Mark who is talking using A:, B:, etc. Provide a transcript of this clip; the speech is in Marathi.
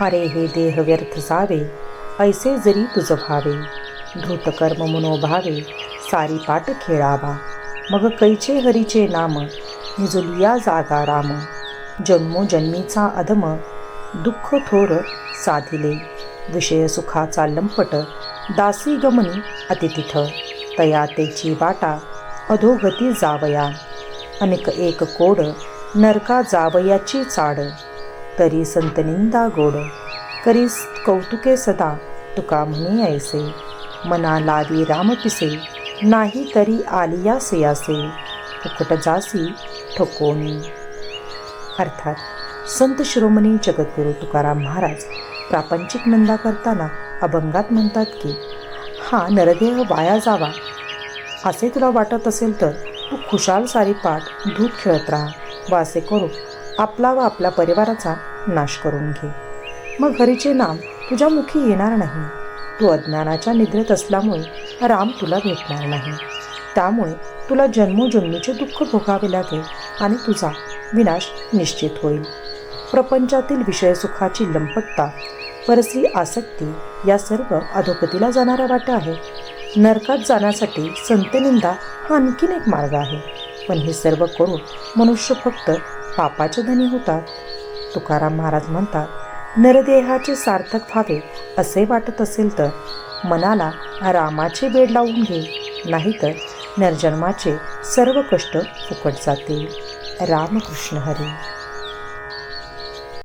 A: अरे हे देह व्यर्थ जावे ऐसे जरी तुझ भावे. धृतकर्म मनोभावे सारी पाट खेळावा. मग कैचे हरीचे नाम निजुलिया जागा राम. जन्मोजन्मीचा अधम दुःख थोर साधिले. विषय सुखाचा लंपट दासी गमनी अतितिथ तया तेची वाटा अधोगती जावया. अनेक एक कोड नरका जावयाची चाड. तरी संत निंदा गोड. करी कौतुके सदा तुका म्हणे ऐसे. मना लावी राम पिसे नाही तरी आलिया सियासे. फुकट जासी ठोकोनी अर्थात संत शिरोमणी जगद्गुरू तुकाराम महाराज प्रापंचिक निंदा करताना अभंगात म्हणतात की हा नरदेह वाया जावा. असे तुला वाटत असेल तर तू खुशाल सारी पाठ धूप खेळत राहा. वा असे करू. आपला व आपल्या परिवाराचा नाश करून घे. मग हरीचे नाम तुझ्या मुखी येणार नाही. तू अज्ञानाच्या निद्रेत असल्यामुळे राम तुला भेटणार नाही. त्यामुळे तुला जन्मोजन्मीचे दुःख भोगावे लागेल आणि तुझा विनाश निश्चित होईल. प्रपंचातील विषयसुखाची लंपटता परसी आसक्ती या सर्व अधोगतीला जाणाऱ्या वाट्या आहेत नरकात जाण्यासाठी संतनिंदा हा आणखीन एक मार्ग आहे. पण हे सर्व करून मनुष्य फक्त पापाचे धनी होतात. तुकाराम महाराज म्हणतात नरदेहाचे सार्थक व्हावे असे वाटत असेल तर मनाला रामाचे बेड लावून घे नाहीतर नरजन्माचे सर्व कष्ट फुकट जातील. रामकृष्ण हरी.